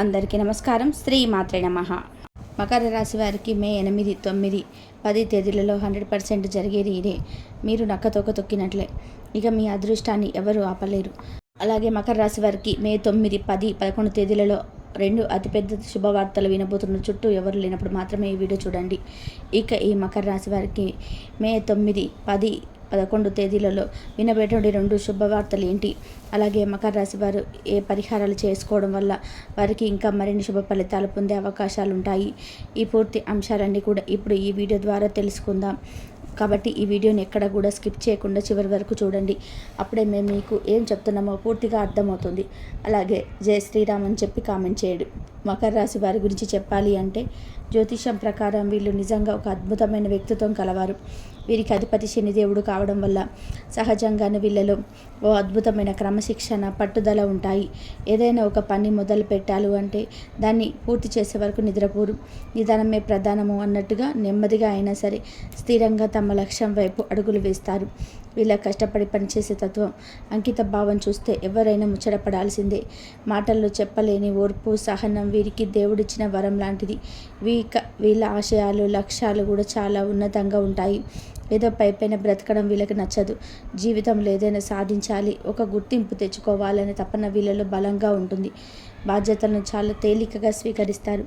అందరికీ నమస్కారం. శ్రీ మాత్రే నమ. మకర రాశి వారికి మే ఎనిమిది తొమ్మిది పది తేదీలలో హండ్రెడ్ పర్సెంట్ జరిగేది ఇదే. మీరు నక్కతోక తొక్కినట్లే. ఇక మీ అదృష్టాన్ని ఎవరు ఆపలేరు. అలాగే మకర రాశి వారికి మే తొమ్మిది పది పదకొండు తేదీలలో రెండు అతిపెద్ద శుభవార్తలు వినబోతున్న చుట్టూ ఎవరు లేనప్పుడు మాత్రమే ఈ వీడియో చూడండి. ఇక ఈ మకర రాశి వారికి మే తొమ్మిది పది పదకొండు తేదీలలో వినబడేటువంటి రెండు శుభవార్తలు ఏంటి? అలాగే మకర రాశి వారు ఏ పరిహారాలు చేసుకోవడం వల్ల వారికి ఇంకా మరిన్ని శుభ ఫలితాలు పొందే అవకాశాలు ఉంటాయి? ఈ పూర్తి అంశాలన్నీ కూడా ఇప్పుడు ఈ వీడియో ద్వారా తెలుసుకుందాం. కాబట్టి ఈ వీడియోని ఎక్కడ కూడా స్కిప్ చేయకుండా చివరి వరకు చూడండి. అప్పుడే మేము మీకు ఏం చెప్తున్నామో పూర్తిగా అర్థమవుతుంది. అలాగే జయ శ్రీరామ్ అని చెప్పి కామెంట్ చేయడు. మకర రాశి వారి గురించి చెప్పాలి అంటే జ్యోతిషం ప్రకారం వీళ్ళు నిజంగా ఒక అద్భుతమైన వ్యక్తిత్వం కలవారు. వీరికి అధిపతి శనిదేవుడు కావడం వల్ల సహజంగానే వీళ్ళలో ఓ అద్భుతమైన క్రమశిక్షణ పట్టుదల ఉంటాయి. ఏదైనా ఒక పని మొదలు పెట్టాలి అంటే దాన్ని పూర్తి చేసే వరకు నిద్రపోరు. నిదానమే ప్రధానము అన్నట్టుగా నెమ్మదిగా అయినా సరే స్థిరంగా తమ లక్ష్యం వైపు అడుగులు వేస్తారు. వీళ్ళ కష్టపడి పనిచేసే తత్వం అంకిత భావం చూస్తే ఎవరైనా ముచ్చటపడాల్సిందే. మాటల్లో చెప్పలేని ఓర్పు సహనం వీరికి దేవుడిచ్చిన వరం లాంటిది. వీక వీళ్ళ ఆశయాలు లక్ష్యాలు కూడా చాలా ఉన్నతంగా ఉంటాయి. ఏదో పైపైన బ్రతకడం వీళ్ళకి నచ్చదు. జీవితంలో ఏదైనా సాధించాలి. ఒక గుర్తింపు తెచ్చుకోవాలనే తపన వీళ్ళలో బలంగా ఉంటుంది. బాధ్యతలను చాలా తేలికగా స్వీకరిస్తారు.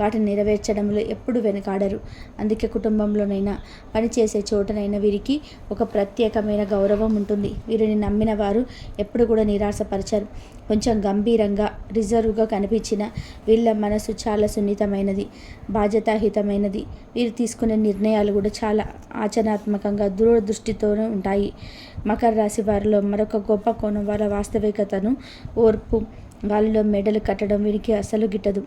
వాటిని నెరవేర్చడంలో ఎప్పుడు వెనకాడరు. అందుకే కుటుంబంలోనైనా పనిచేసే చోటనైనా వీరికి ఒక ప్రత్యేకమైన గౌరవం ఉంటుంది. వీరిని నమ్మిన వారు ఎప్పుడు కూడా నిరాశపరచరు. కొంచెం గంభీరంగా రిజర్వ్గా కనిపించిన వీళ్ళ మనసు చాలా సున్నితమైనది బాధ్యతాహితమైనది. వీరు తీసుకునే నిర్ణయాలు కూడా చాలా ఆచరణాత్మకంగా దూరదృష్టితోనే ఉంటాయి. మకర రాశి వారిలో మరొక గొప్ప కోణం వారి వాస్తవికతను ఓర్పు గాలిలో మెడలు కట్టడం వీరికి అసలు గిట్టదు.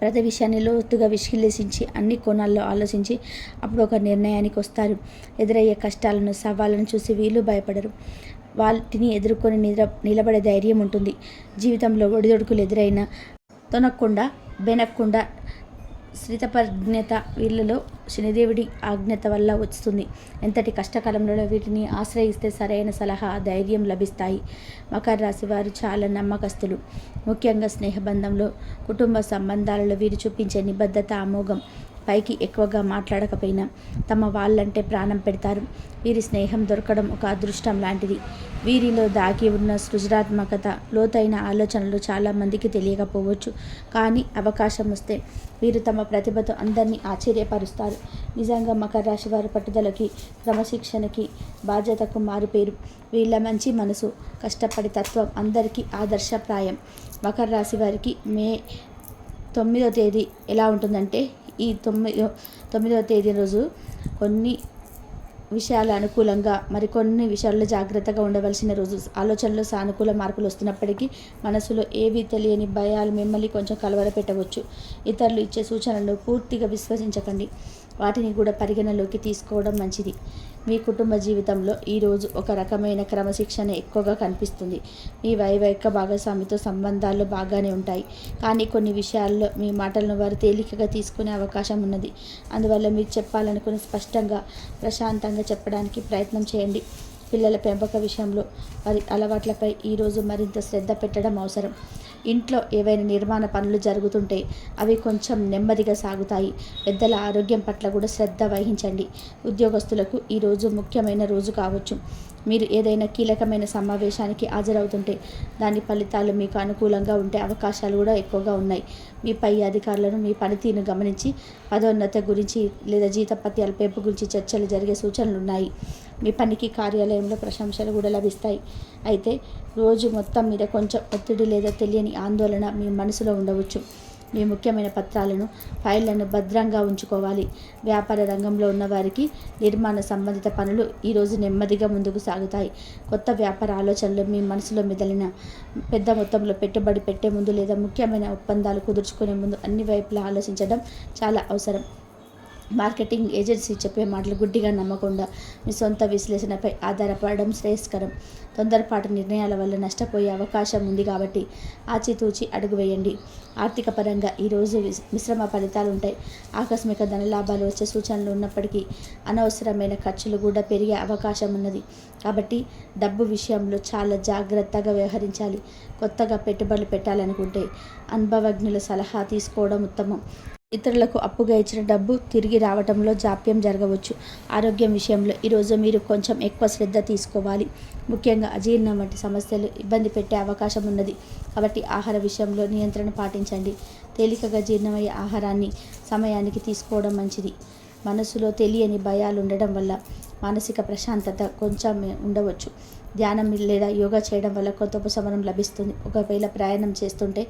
ప్రతి విషయాన్ని లోతుగా విశ్లేషించి అన్ని కోణాల్లో ఆలోచించి అప్పుడు ఒక నిర్ణయానికి వస్తారు. ఎదురయ్యే కష్టాలను సవాళ్ళను చూసి వీళ్ళు భయపడరు. వాటిని ఎదుర్కొని నిద్ర నిలబడే ధైర్యం ఉంటుంది. జీవితంలో ఒడిదొడుకులు ఎదురైనా తొనక్కుండా బెనక్కుండా శ్రితపజ్ఞత వీళ్ళలో శనిదేవుడి ఆజ్ఞత వల్ల వస్తుంది. ఎంతటి కష్టకాలంలో వీటిని ఆశ్రయిస్తే సరైన సలహా ధైర్యం లభిస్తాయి. మకర రాశి వారు చాలా నమ్మకస్తులు. ముఖ్యంగా స్నేహబంధంలో కుటుంబ సంబంధాలలో వీరు చూపించే నిబద్ధత అమోఘం. పైకి ఎక్కువగా మాట్లాడకపోయినా తమ వాళ్ళంటే ప్రాణం పెడతారు. వీరి స్నేహం దొరకడం ఒక అదృష్టం లాంటిది. వీరిలో దాగి ఉన్న సృజనాత్మకత లోతైన ఆలోచనలు చాలామందికి తెలియకపోవచ్చు. కానీ అవకాశం వస్తే వీరు తమ ప్రతిభతో అందరినీ ఆశ్చర్యపరుస్తారు. నిజంగా మకర రాశి వారి పట్టుదలకి క్రమశిక్షణకి బాధ్యతకు మారుపేరు. వీళ్ళ మంచి మనసు కష్టపడి తత్వం అందరికీ ఆదర్శప్రాయం. మకర రాశి వారికి మే తొమ్మిదో తేదీ ఎలా ఉంటుందంటే ఈ తొమ్మిదో తొమ్మిదవ తేదీ రోజు కొన్ని విషయాలు అనుకూలంగా మరికొన్ని విషయాల్లో జాగ్రత్తగా ఉండవలసిన రోజు. ఆలోచనలో సానుకూల మార్పులు వస్తున్నప్పటికీ మనసులో ఏవీ తెలియని భయాలు మిమ్మల్ని కొంచెం కలవరపెట్టవచ్చు. ఇతరులు ఇచ్చే సూచనలను పూర్తిగా విశ్వసించకండి. వాటిని కూడా పరిగణలోకి తీసుకోవడం మంచిది. మీ కుటుంబ జీవితంలో ఈరోజు ఒక రకమైన క్రమశిక్షణ ఎక్కువగా కనిపిస్తుంది. మీ వైవాహిక భాగస్వామితో సంబంధాలు బాగానే ఉంటాయి. కానీ కొన్ని విషయాల్లో మీ మాటలను వారు తేలికగా తీసుకునే అవకాశం ఉన్నది. అందువల్ల మీరు చెప్పాలనుకుని స్పష్టంగా ప్రశాంతంగా చెప్పడానికి ప్రయత్నం చేయండి. పిల్లల పెంపక విషయంలో వారి అలవాట్లపై ఈరోజు మరింత శ్రద్ధ పెట్టడం అవసరం. ఇంట్లో ఏవైనా నిర్మాణ పనులు జరుగుతుంటే అవి కొంచెం నెమ్మదిగా సాగుతాయి. పెద్దల ఆరోగ్యం పట్ల కూడా శ్రద్ధ వహించండి. ఉద్యోగస్తులకు ఈరోజు ముఖ్యమైన రోజు కావచ్చు. మీరు ఏదైనా కీలకమైన సమావేశానికి హాజరవుతుంటే దాని ఫలితాలు మీకు అనుకూలంగా ఉండే అవకాశాలు కూడా ఎక్కువగా ఉన్నాయి. మీ పై అధికారులను మీ పనితీరును గమనించి పదోన్నత గురించి లేదా జీతపత్యాల పెంపు గురించి చర్చలు జరిగే సూచనలు ఉన్నాయి మీ పనికి కార్యాలయంలో ప్రశంసలు కూడా లభిస్తాయి. అయితే రోజు మొత్తం మీద కొంచెం ఒత్తిడి లేదా తెలియని ఆందోళన మీ మనసులో ఉండవచ్చు. మీ ముఖ్యమైన పత్రాలను ఫైళ్ళను భద్రంగా ఉంచుకోవాలి. వ్యాపార రంగంలో ఉన్న వారికి నిర్మాణ సంబంధిత పనులు ఈరోజు నెమ్మదిగా ముందుకు సాగుతాయి. కొత్త వ్యాపార ఆలోచనలు మీ మనసులో మెదలిన పెద్ద మొత్తంలో పెట్టుబడి పెట్టే ముందు లేదా ముఖ్యమైన ఒప్పందాలు కుదుర్చుకునే ముందు అన్ని వైపులా ఆలోచించడం చాలా అవసరం. మార్కెటింగ్ ఏజెన్సీ చెప్పే మాటలు గుడ్డిగా నమ్మకుండా మీ సొంత విశ్లేషణపై ఆధారపడడం శ్రేయస్కరం. తొందరపాటు నిర్ణయాల వల్ల నష్టపోయే అవకాశం ఉంది కాబట్టి ఆచితూచి అడుగు వేయండి. ఆర్థిక పరంగా ఈరోజు మిశ్రమ ఫలితాలు ఉంటాయి. ఆకస్మిక ధనలాభాలు వచ్చే సూచనలు ఉన్నప్పటికీ అనవసరమైన ఖర్చులు కూడా పెరిగే అవకాశం ఉన్నది. కాబట్టి డబ్బు విషయంలో చాలా జాగ్రత్తగా వ్యవహరించాలి. కొత్తగా పెట్టుబడులు పెట్టాలనుకుంటే అనుభవజ్ఞుల సలహా తీసుకోవడం ఉత్తమం. ఇతరులకు అప్పుగా ఇచ్చిన డబ్బు తిరిగి రావటంలో జాప్యం జరగవచ్చు. ఆరోగ్యం విషయంలో ఈరోజు మీరు కొంచెం ఎక్కువ శ్రద్ధ తీసుకోవాలి. ముఖ్యంగా అజీర్ణం వంటి సమస్యలు ఇబ్బంది పెట్టే అవకాశం ఉన్నది. కాబట్టి ఆహార విషయంలో నియంత్రణ పాటించండి. తేలికగా జీర్ణమయ్యే ఆహారాన్ని సమయానికి తీసుకోవడం మంచిది. మనసులో తెలియని భయాలు ఉండడం వల్ల మానసిక ప్రశాంతత కొంచెం ఉండవచ్చు. ధ్యానం లేదా యోగా చేయడం వల్ల కొంత ఉపశమనం లభిస్తుంది. ఒకవేళ ప్రయాణం చేస్తుంటే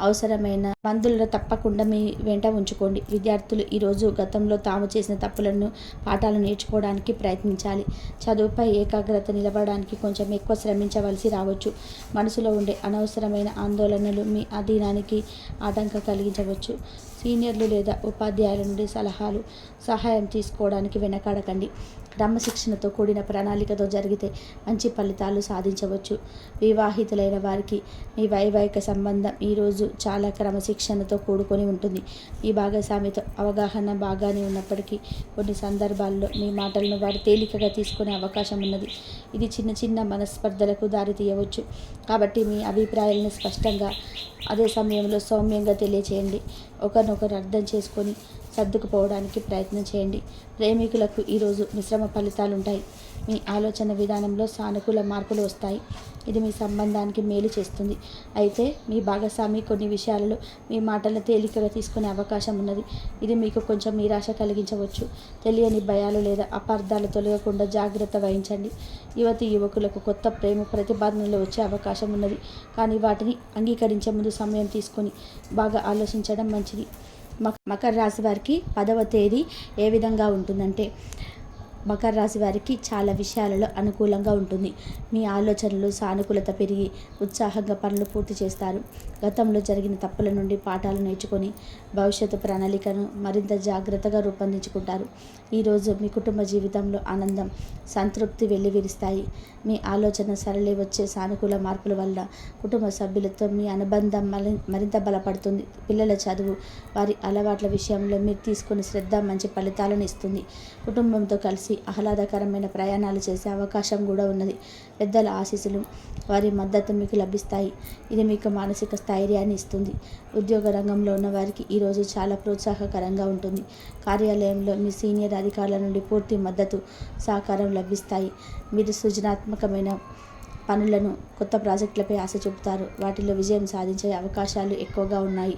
అవసరమైన మందులను తప్పకుండా మీ వెంట ఉంచుకోండి. విద్యార్థులు ఈరోజు గతంలో తాము చేసిన తప్పులను పాఠాలు నేర్చుకోవడానికి ప్రయత్నించాలి. చదువుపై ఏకాగ్రత నిలబడడానికి కొంచెం ఎక్కువ శ్రమించవలసి రావచ్చు. మనసులో ఉండే అనవసరమైన ఆందోళనలు మీ అధీనానికి ఆటంకం కలిగించవచ్చు. సీనియర్లు లేదా ఉపాధ్యాయుల నుండి సలహాలు సహాయం తీసుకోవడానికి వెనకాడకండి. క్రమశిక్షణతో కూడిన ప్రణాళికతో జరిగితే మంచి ఫలితాలు సాధించవచ్చు. వివాహితులైన వారికి మీ వైవాహిక సంబంధం ఈరోజు చాలా క్రమశిక్షణతో కూడుకొని ఉంటుంది. ఈ భాగస్వామితో అవగాహన బాగానే ఉన్నప్పటికీ కొన్ని సందర్భాల్లో మీ మాటలను వారు తేలికగా తీసుకునే అవకాశం ఉన్నది. ఇది చిన్న చిన్న మనస్పర్ధలకు దారితీయవచ్చు. కాబట్టి మీ అభిప్రాయాలను స్పష్టంగా అదే సమయంలో సౌమ్యంగా తెలియచేయండి. ఒకరినొకరు అర్థం చేసుకొని సర్దుకుపోవడానికి ప్రయత్నం చేయండి. ప్రేమికులకు ఈరోజు మిశ్రమ ఫలితాలు ఉంటాయి మీ ఆలోచన విధానంలో సానుకూల మార్పులు వస్తాయి. ఇది మీ సంబంధానికి మేలు చేస్తుంది. అయితే మీ భాగస్వామి కొన్ని విషయాలలో మీ మాటలను తేలికగా తీసుకునే అవకాశం ఉన్నది. ఇది మీకు కొంచెం నిరాశ కలిగించవచ్చు. తెలియని భయాలు లేదా అపార్థాలు తొలగకుండా జాగ్రత్త వహించండి. యువతి యువకులకు కొత్త ప్రేమ ప్రతిపాదనలు వచ్చే అవకాశం ఉన్నది. కానీ వాటిని అంగీకరించే ముందు సమయం తీసుకొని బాగా ఆలోచించడం మంచిది. మకర రాశి వారికి పదవ తేదీ ఏ విధంగా ఉంటుందంటే మకర రాశి వారికి చాలా విషయాలలో అనుకూలంగా ఉంటుంది. మీ ఆలోచనలు సానుకూలత పెరిగి ఉత్సాహంగా పనులు పూర్తి చేస్తారు. గతంలో జరిగిన తప్పుల నుండి పాఠాలు నేర్చుకొని భవిష్యత్తు ప్రణాళికను మరింత జాగ్రత్తగా రూపొందించుకుంటారు. ఈరోజు మీ కుటుంబ జీవితంలో ఆనందం సంతృప్తి వెల్లివిరుస్తాయి. మీ ఆలోచన సరళి వచ్చే సానుకూల మార్పుల వల్ల కుటుంబ సభ్యులతో మీ అనుబంధం మలి- మరింత బలపడుతుంది. పిల్లల చదువు వారి అలవాట్ల విషయంలో మీరు తీసుకున్న శ్రద్ధ మంచి ఫలితాలను ఇస్తుంది. కుటుంబంతో కలిసి ఆహ్లాదకరమైన ప్రయాణాలు చేసే అవకాశం కూడా ఉన్నది. పెద్దల ఆశీస్సులు వారి మద్దతు మీకు లభిస్తాయి. ఇది మీకు మానసిక స్థైర్యాన్ని ఇస్తుంది. ఉద్యోగ రంగంలో ఉన్న వారికి ఈరోజు చాలా ప్రోత్సాహకరంగా ఉంటుంది. కార్యాలయంలో మీ సీనియర్ అధికారుల నుండి పూర్తి మద్దతు సహకారం లభిస్తాయి. మీరు సృజనాత్మకమైన పనులను కొత్త ప్రాజెక్టులపై ఆశ చూపుతారు. వాటిలో విజయం సాధించే అవకాశాలు ఎక్కువగా ఉన్నాయి.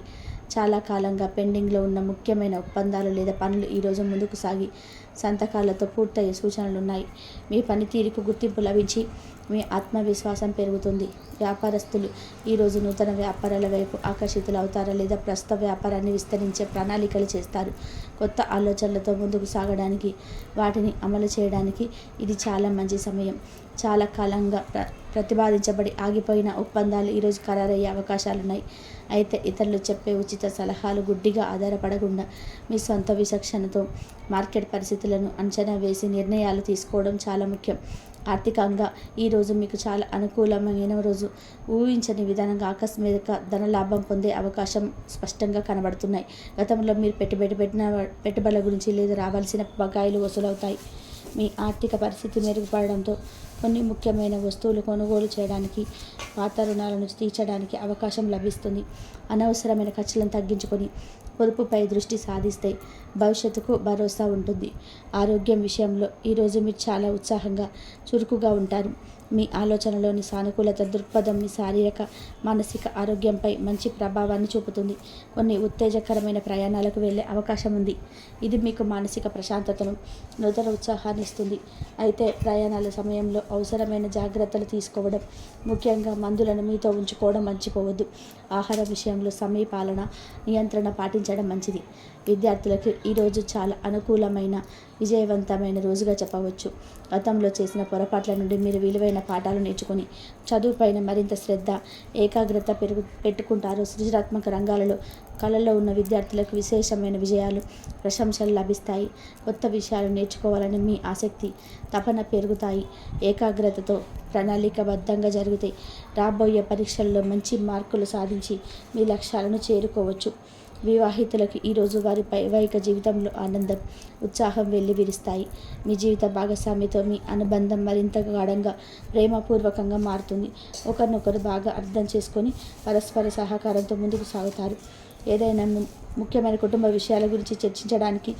చాలా కాలంగా పెండింగ్లో ఉన్న ముఖ్యమైన ఒప్పందాలు లేదా పనులు ఈరోజు ముందుకు సాగి సంతకాలతో పూర్తయ్యే సూచనలు ఉన్నాయి మీ పనితీరుకు గుర్తింపు లభించి మీ ఆత్మవిశ్వాసం పెరుగుతుంది. వ్యాపారస్తులు ఈరోజు నూతన వ్యాపారాల వైపు ఆకర్షితులు అవుతారా లేదా ప్రస్తుత వ్యాపారాన్ని విస్తరించే ప్రణాళికలు చేస్తారు? కొత్త ఆలోచనలతో ముందుకు సాగడానికి వాటిని అమలు చేయడానికి ఇది చాలా మంచి సమయం. చాలా కాలంగా ప్ర ప్రతిపాదించబడి ఆగిపోయిన ఒప్పందాలు ఈరోజు ఖరారయ్యే అవకాశాలు ఉన్నాయి అయితే ఇతరులు చెప్పే ఉచిత సలహాలు గుడ్డిగా ఆధారపడకుండా మీ సొంత విచక్షణతో మార్కెట్ పరిస్థితులను అంచనా వేసి నిర్ణయాలు తీసుకోవడం చాలా ముఖ్యం. ఆర్థికంగా ఈరోజు మీకు చాలా అనుకూలమైన రోజు. ఊహించని విధానంగా ఆకస్మిక ధన లాభం పొందే అవకాశం స్పష్టంగా కనబడుతున్నాయి. గతంలో మీరు పెట్టుబడి పెట్టిన పెట్టుబడుల గురించి లేదా రావాల్సిన బకాయిలు వసూలవుతాయి. మీ ఆర్థిక పరిస్థితి మెరుగుపడడంతో కొన్ని ముఖ్యమైన వస్తువులు కొనుగోలు చేయడానికి పాత రుణాలను తీర్చడానికి అవకాశం లభిస్తుంది. అనవసరమైన ఖర్చులను తగ్గించుకొని పొదుపుపై దృష్టి సాధిస్తే భవిష్యత్తుకు భరోసా ఉంటుంది. ఆరోగ్యం విషయంలో ఈరోజు మీరు చాలా ఉత్సాహంగా చురుకుగా ఉంటారు. మీ ఆలోచనలోని సానుకూలత దృక్పథం మీ శారీరక మానసిక ఆరోగ్యంపై మంచి ప్రభావాన్ని చూపుతుంది. కొన్ని ఉత్తేజకరమైన ప్రయాణాలకు వెళ్ళే అవకాశం ఉంది. ఇది మీకు మానసిక ప్రశాంతతను నూతన ఉత్సాహాన్ని ఇస్తుంది. అయితే ప్రయాణాల సమయంలో అవసరమైన జాగ్రత్తలు తీసుకోవడం ముఖ్యంగా మందులను మీతో ఉంచుకోవడం మర్చిపోవద్దు. ఆహార విషయంలో సమయపాలన నియంత్రణ పాటించడం మంచిది. విద్యార్థులకు ఈరోజు చాలా అనుకూలమైన విజయవంతమైన రోజుగా చెప్పవచ్చు. గతంలో చేసిన పొరపాట్ల నుండి మీరు విలువైన పాఠాలు నేర్చుకొని చదువుపైన మరింత శ్రద్ధ ఏకాగ్రత పెరుగు పెట్టుకుంటారు. సృజనాత్మక రంగాలలో కళలో ఉన్న విద్యార్థులకు విశేషమైన విజయాలు ప్రశంసలు లభిస్తాయి. కొత్త విషయాలు నేర్చుకోవాలని మీ ఆసక్తి తపన పెరుగుతాయి. ఏకాగ్రతతో ప్రణాళికబద్ధంగా జరిగితే రాబోయే పరీక్షల్లో మంచి మార్కులు సాధించి మీ లక్ష్యాలను చేరుకోవచ్చు. వివాహితులకు ఈరోజు వారి వైవాహిక జీవితంలో ఆనందం ఉత్సాహం వెల్లివిరుస్తాయి మీ జీవిత భాగస్వామితో మీ అనుబంధం మరింత గాఢంగా ప్రేమపూర్వకంగా మారుతుంది. ఒకరినొకరు బాగా అర్థం చేసుకొని పరస్పర సహకారంతో ముందుకు సాగుతారు. ఏదైనా ముఖ్యమైన కుటుంబ విషయాల గురించి చర్చించడానికి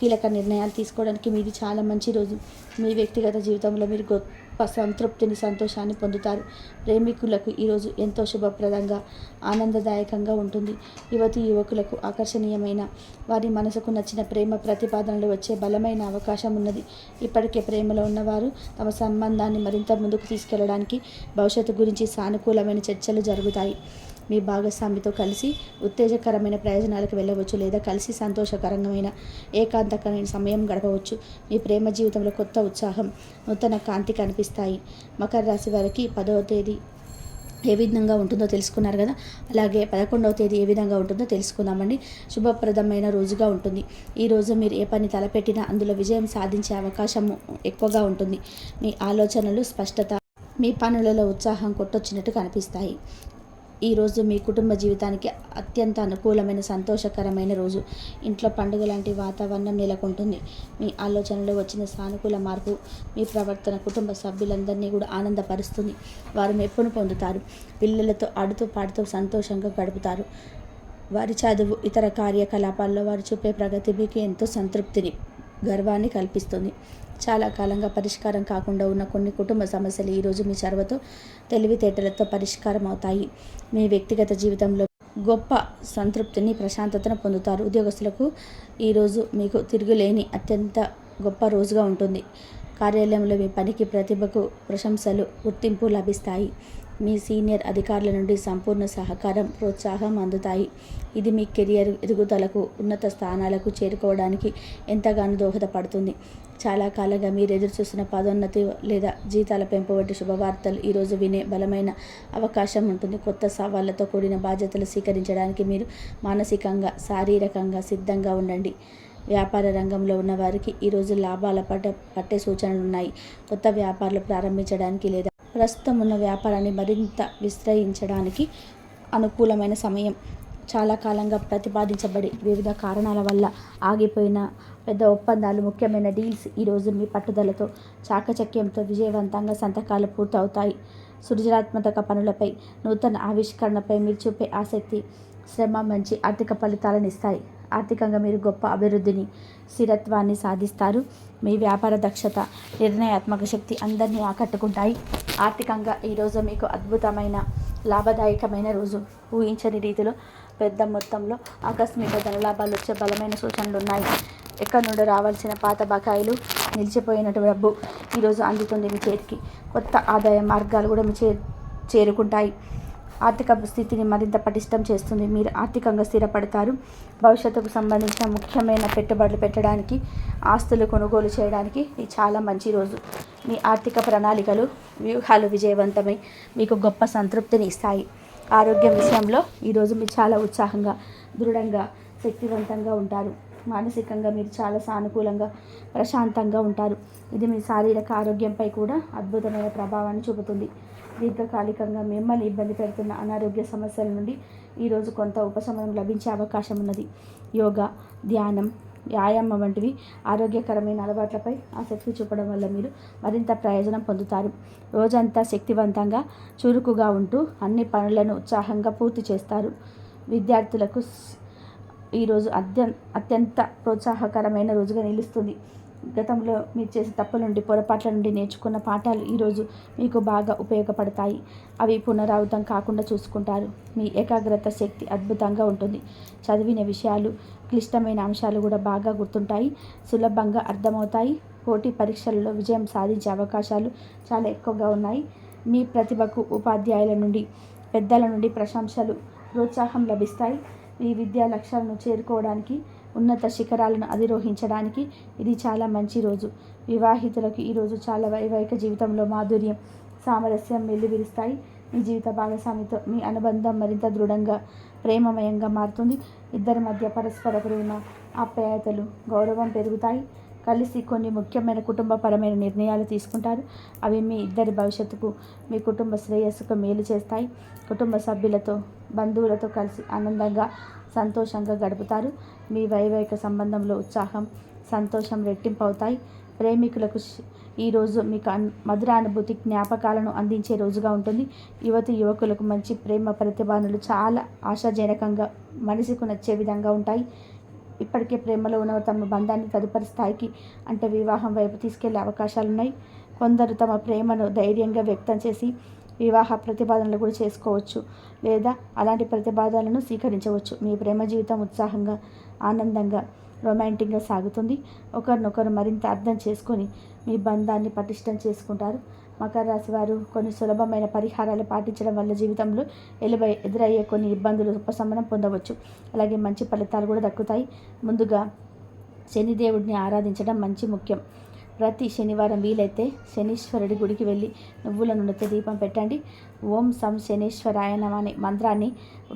కీలక నిర్ణయాలు తీసుకోవడానికి మీది చాలా మంచి రోజు. మీ వ్యక్తిగత జీవితంలో మీరు గొప్ప సంతృప్తిని సంతోషాన్ని పొందుతారు. ప్రేమికులకు ఈరోజు ఎంతో శుభప్రదంగా ఆనందదాయకంగా ఉంటుంది. యువతి యువకులకు ఆకర్షణీయమైన వారి మనసుకు నచ్చిన ప్రేమ ప్రతిపాదనలు వచ్చే బలమైన అవకాశం ఉన్నది. ఇప్పటికే ప్రేమలో ఉన్నవారు తమ సంబంధాన్ని మరింత ముందుకు తీసుకెళ్ళడానికి భవిష్యత్తు గురించి సానుకూలమైన చర్చలు జరుగుతాయి. మీ భాగస్వామితో కలిసి ఉత్తేజకరమైన ప్రయోజనాలకు వెళ్ళవచ్చు లేదా కలిసి సంతోషకరమైన ఏకాంతకరమైన సమయం గడపవచ్చు. మీ ప్రేమ జీవితంలో కొత్త ఉత్సాహం నూతన కాంతి కనిపిస్తాయి. మకర రాశి వారికి పదవ తేదీ ఏ విధంగా ఉంటుందో తెలుసుకున్నారు కదా? అలాగే పదకొండవ తేదీ ఏ విధంగా ఉంటుందో తెలుసుకుందామండి. శుభప్రదమైన రోజుగా ఉంటుంది. ఈ రోజు మీరు ఏ పని తలపెట్టినా అందులో విజయం సాధించే అవకాశం ఎక్కువగా ఉంటుంది. మీ ఆలోచనలు స్పష్టత మీ పనులలో ఉత్సాహం కొట్టొచ్చినట్టు కనిపిస్తాయి. ఈరోజు మీ కుటుంబ జీవితానికి అత్యంత అనుకూలమైన సంతోషకరమైన రోజు. ఇంట్లో పండుగ లాంటి వాతావరణం నెలకొంటుంది. మీ ఆలోచనలో వచ్చిన సానుకూల మార్పు మీ ప్రవర్తన కుటుంబ సభ్యులందరినీ కూడా ఆనందపరుస్తుంది. వారు మెప్పును పొందుతారు. పిల్లలతో ఆడుతూ పాడుతూ సంతోషంగా గడుపుతారు. వారి చదువు ఇతర కార్యకలాపాల్లో వారు చూపే ప్రగతి మీకు ఎంతో సంతృప్తిని గర్వాన్ని కల్పిస్తుంది. చాలా కాలంగా పరిష్కారం కాకుండా ఉన్న కొన్ని కుటుంబ సమస్యలు ఈరోజు మీ చొరవతో తెలివితేటలతో పరిష్కారం అవుతాయి. మీ వ్యక్తిగత జీవితంలో గొప్ప సంతృప్తిని ప్రశాంతతను పొందుతారు. ఉద్యోగస్తులకు ఈరోజు మీకు తిరుగులేని అత్యంత గొప్ప రోజుగా ఉంటుంది. కార్యాలయంలో మీ పనికి ప్రతిభకు ప్రశంసలు గుర్తింపు లభిస్తాయి. మీ సీనియర్ అధికారుల నుండి సంపూర్ణ సహకారం ప్రోత్సాహం అందుతాయి. ఇది మీ కెరియర్ ఎదుగుదలకు ఉన్నత స్థానాలకు చేరుకోవడానికి ఎంతగానో దోహదపడుతుంది. చాలా కాలంగా మీరు ఎదురు చూస్తున్న పదోన్నతి లేదా జీతాల పెంపు వంటి శుభవార్తలు ఈరోజు వినే బలమైన అవకాశం ఉంటుంది. కొత్త సవాళ్ళతో కూడిన బాధ్యతలు స్వీకరించడానికి మీరు మానసికంగా శారీరకంగా సిద్ధంగా ఉండండి. వ్యాపార రంగంలో ఉన్నవారికి ఈరోజు లాభాల పట్ట పట్టే సూచనలు ఉన్నాయి కొత్త వ్యాపారాలు ప్రారంభించడానికి లేదా ప్రస్తుతం ఉన్న వ్యాపారాన్ని మరింత విస్తరించడానికి అనుకూలమైన సమయం. చాలా కాలంగా ప్రతిపాదించబడి వివిధ కారణాల వల్ల ఆగిపోయిన పెద్ద ఒప్పందాలు ముఖ్యమైన డీల్స్ ఈరోజు మీ పట్టుదలతో చాకచక్యంతో విజయవంతంగా సంతకాలు పూర్తవుతాయి. సృజనాత్మక పనులపై నూతన ఆవిష్కరణపై మీరు చూపే ఆసక్తి శ్రమ మంచి ఆర్థిక ఫలితాలను ఇస్తాయి. ఆర్థికంగా మీరు గొప్ప అభివృద్ధిని స్థిరత్వాన్ని సాధిస్తారు. మీ వ్యాపార దక్షత నిర్ణయాత్మక శక్తి అందరినీ ఆకట్టుకుంటాయి. ఆర్థికంగా ఈరోజు మీకు అద్భుతమైన లాభదాయకమైన రోజు. ఊహించని రీతిలో పెద్ద మొత్తంలో ఆకస్మిక ధనలాభాలు వచ్చే బలమైన సూచనలు ఉన్నాయి. ఎక్కడి నుండి రావాల్సిన పాత బకాయిలు నిలిచిపోయినటువంటి డబ్బు ఈరోజు అందుతుంది మీ చేతికి. కొత్త ఆదాయ మార్గాలు కూడా మీ చే చేరుకుంటాయి. ఆర్థిక స్థితిని మరింత పటిష్టం చేస్తుంది. మీరు ఆర్థికంగా స్థిరపడతారు. భవిష్యత్తుకు సంబంధించిన ముఖ్యమైన పెట్టుబడులు పెట్టడానికి ఆస్తులు కొనుగోలు చేయడానికి ఇది చాలా మంచి రోజు. మీ ఆర్థిక ప్రణాళికలు వ్యూహాలు విజయవంతమై మీకు గొప్ప సంతృప్తిని ఇస్తాయి. ఆరోగ్యం విషయంలో ఈరోజు మీరు చాలా ఉత్సాహంగా దృఢంగా శక్తివంతంగా ఉంటారు. మానసికంగా మీరు చాలా సానుకూలంగా ప్రశాంతంగా ఉంటారు. ఇది మీ శారీరక ఆరోగ్యంపై కూడా అద్భుతమైన ప్రభావాన్ని చూపుతుంది. దీర్ఘకాలికంగా మిమ్మల్ని ఇబ్బంది పెడుతున్న అనారోగ్య సమస్యల నుండి ఈరోజు కొంత ఉపశమనం లభించే అవకాశం ఉన్నది. యోగా ధ్యానం వ్యాయామం వంటివి ఆరోగ్యకరమైన అలవాట్లపై ఆసక్తి చూపడం వల్ల మీరు మరింత ప్రయోజనం పొందుతారు. రోజంతా శక్తివంతంగా చురుకుగా ఉంటూ అన్ని పనులను ఉత్సాహంగా పూర్తి చేస్తారు. విద్యార్థులకు ఈరోజు అత్య అత్యంత ప్రోత్సాహకరమైన రోజుగా నిలుస్తుంది. గతంలో మీరు చేసే తప్పుల నుండి పొరపాట్ల నుండి నేర్చుకున్న పాఠాలు ఈరోజు మీకు బాగా ఉపయోగపడతాయి. అవి పునరావృతం కాకుండా చూసుకుంటారు. మీ ఏకాగ్రత శక్తి అద్భుతంగా ఉంటుంది. చదివిన విషయాలు క్లిష్టమైన అంశాలు కూడా బాగా గుర్తుంటాయి. సులభంగా అర్థమవుతాయి. పోటీ పరీక్షలలో విజయం సాధించే అవకాశాలు చాలా ఎక్కువగా ఉన్నాయి. మీ ప్రతిభకు ఉపాధ్యాయుల నుండి పెద్దల నుండి ప్రశంసలు ప్రోత్సాహం లభిస్తాయి. మీ విద్యా లక్ష్యాలను చేరుకోవడానికి ఉన్నత శిఖరాలను అధిరోహించడానికి ఇది చాలా మంచి రోజు. వివాహితులకు ఈరోజు చాలా వైవాహిక జీవితంలో మాధుర్యం సామరస్యం వెల్లివిరుస్తాయి. మీ జీవిత భాగస్వామితో మీ అనుబంధం మరింత దృఢంగా ప్రేమమయంగా మారుతుంది. ఇద్దరి మధ్య పరస్పర ప్రేమ ఆప్యాయతలు గౌరవం పెరుగుతాయి. కలిసి కొన్ని ముఖ్యమైన కుటుంబపరమైన నిర్ణయాలు తీసుకుంటారు. అవి మీ ఇద్దరి భవిష్యత్తుకు మీ కుటుంబ శ్రేయస్సుకు మేలు చేస్తాయి. కుటుంబ సభ్యులతో బంధువులతో కలిసి ఆనందంగా సంతోషంగా గడుపుతారు. మీ వైవాహిక సంబంధంలో ఉత్సాహం సంతోషం రెట్టింపు అవుతాయి. ప్రేమికులకు ఈరోజు మీకు అన్ మధురానుభూతి జ్ఞాపకాలను అందించే రోజుగా ఉంటుంది. యువతి యువకులకు మంచి ప్రేమ ప్రతిభానులు చాలా ఆశాజనకంగా మనసుకు నచ్చే విధంగా ఉంటాయి. ఇప్పటికే ప్రేమలో ఉన్న తమ బంధాన్ని తదుపరి స్థాయికి అంటే వివాహం వైపు తీసుకెళ్ళే అవకాశాలు ఉన్నాయి కొందరు తమ ప్రేమను ధైర్యంగా వ్యక్తం చేసి వివాహ ప్రతిపాదనలు కూడా చేసుకోవచ్చు లేదా అలాంటి ప్రతిపాదనలను స్వీకరించవచ్చు. మీ ప్రేమ జీవితం ఉత్సాహంగా ఆనందంగా రొమాంటిక్గా సాగుతుంది. ఒకరినొకరు మరింత అర్థం చేసుకొని మీ బంధాన్ని పటిష్టం చేసుకుంటారు. మకర రాశి వారు కొన్ని సులభమైన పరిహారాలు పాటించడం వల్ల జీవితంలో ఎలుబై ఎదురయ్యే కొన్ని ఇబ్బందులు ఉపశమనం పొందవచ్చు. అలాగే మంచి ఫలితాలు కూడా దక్కుతాయి. ముందుగా శనిదేవుడిని ఆరాధించడం మంచి ముఖ్యం. ప్రతి శనివారం వీలైతే శనీశ్వరుడి గుడికి వెళ్ళి నువ్వుల నూనెతో దీపం పెట్టండి. ఓం సం శనీశ్వరాయనం అనే మంత్రాన్ని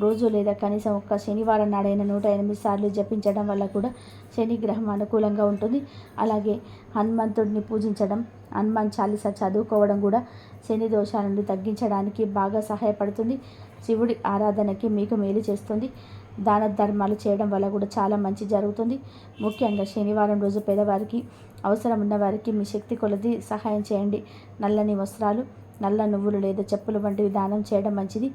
రోజు లేదా కనీసం ఒక్క శనివారం నాడైన నూట ఎనిమిది సార్లు జపించడం వల్ల కూడా శనిగ్రహం అనుకూలంగా ఉంటుంది. అలాగే హనుమంతుడిని పూజించడం హనుమాన్ చాలీస చదువుకోవడం కూడా శని దోషాలను తగ్గించడానికి బాగా సహాయపడుతుంది. శివుడి ఆరాధనకి మీకు మేలు చేస్తుంది. దాన ధర్మాలు చేయడం వల్ల కూడా చాలా మంచి జరుగుతుంది. ముఖ్యంగా శనివారం రోజు పేదవారికి అవసరం ఉన్నవారికి మీ శక్తి కొలది సహాయం చేయండి. నల్లని వస్త్రాలు నల్ల నువ్వులు లేదా చెప్పులు వంటివి దానం చేయడం మంచిది.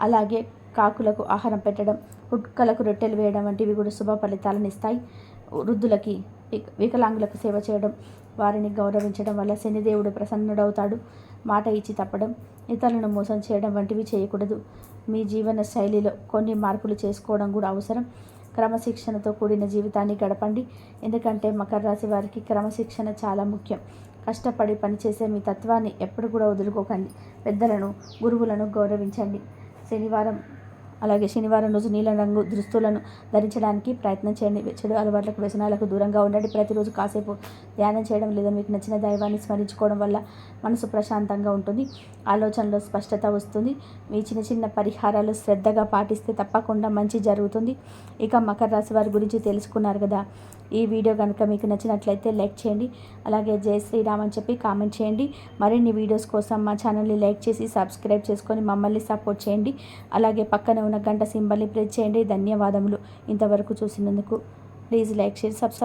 అలాగే కాకులకు ఆహారం పెట్టడం కుక్కలకు రొట్టెలు వేయడం వంటివి కూడా శుభ ఫలితాలను ఇస్తాయి. వృద్ధులకి వికలాంగులకు సేవ చేయడం వారిని గౌరవించడం వల్ల శనిదేవుడు ప్రసన్నుడవుతాడు. మాట ఇచ్చి తప్పడం ఇతరులను మోసం చేయడం వంటివి చేయకూడదు. మీ జీవన శైలిలో కొన్ని మార్పులు చేసుకోవడం కూడా అవసరం. క్రమశిక్షణతో కూడిన జీవితాన్ని గడపండి. ఎందుకంటే మకర రాశి వారికి క్రమశిక్షణ చాలా ముఖ్యం. కష్టపడి పనిచేసే మీ తత్వాన్ని ఎప్పుడు కూడా వదులుకోకండి. పెద్దలను గురువులను గౌరవించండి. శనివారం అలాగే శనివారం రోజు నీల రంగు దుస్తులను ధరించడానికి ప్రయత్నం చేయండి. చెడు అలవాట్లకు వ్యసనాలకు దూరంగా ఉండండి. ప్రతిరోజు కాసేపు ధ్యానం చేయడం లేదా మీకు నచ్చిన దైవాన్ని స్మరించుకోవడం వల్ల మనసు ప్రశాంతంగా ఉంటుంది. ఆలోచనలో స్పష్టత వస్తుంది. మీ చిన్న చిన్న పరిహారాలు శ్రద్ధగా పాటిస్తే తప్పకుండా మంచి జరుగుతుంది. ఇక మకర రాశి వారి గురించి తెలుసుకున్నారు కదా. ఈ వీడియో కనుక మీకు నచ్చినట్లయితే లైక్ చేయండి. అలాగే జై శ్రీరామ్ అని చెప్పి కామెంట్ చేయండి. మరిన్ని వీడియోస్ కోసం మా ఛానల్ని లైక్ చేసి సబ్స్క్రైబ్ చేసుకొని మమ్మల్ని సపోర్ట్ చేయండి. అలాగే పక్కనే ఉన్న గంట సింబల్ని ప్రెస్ చేయండి. ధన్యవాదములు. ఇంతవరకు చూసినందుకు ప్లీజ్ లైక్ చేసి సబ్స్క్రైబ్